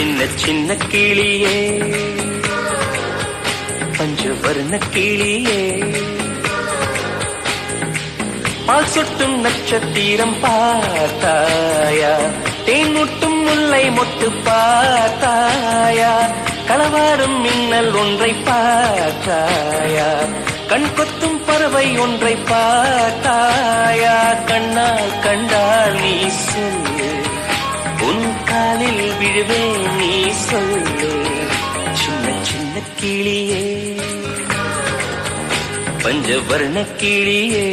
சின்ன சின்ன கிளியே. பஞ்சவர்ண கிளியே. பால் சொட்டும் நட்சத்திரம் பார்த்தாயா? தேன் முட்டும் முல்லை மொட்டு பார்த்தாயா? களவாடும் மின்னல் ஒன்றை பார்த்தாயா? கண் கொத்தும் பறவை ஒன்றை பார்த்தாயா? கண்ணால் கண்டால் நீ சொல்லு விழுவேன் நீ சொல்லு. சின்ன சின்ன கிளியே. பஞ்சவர்ண கிளியே.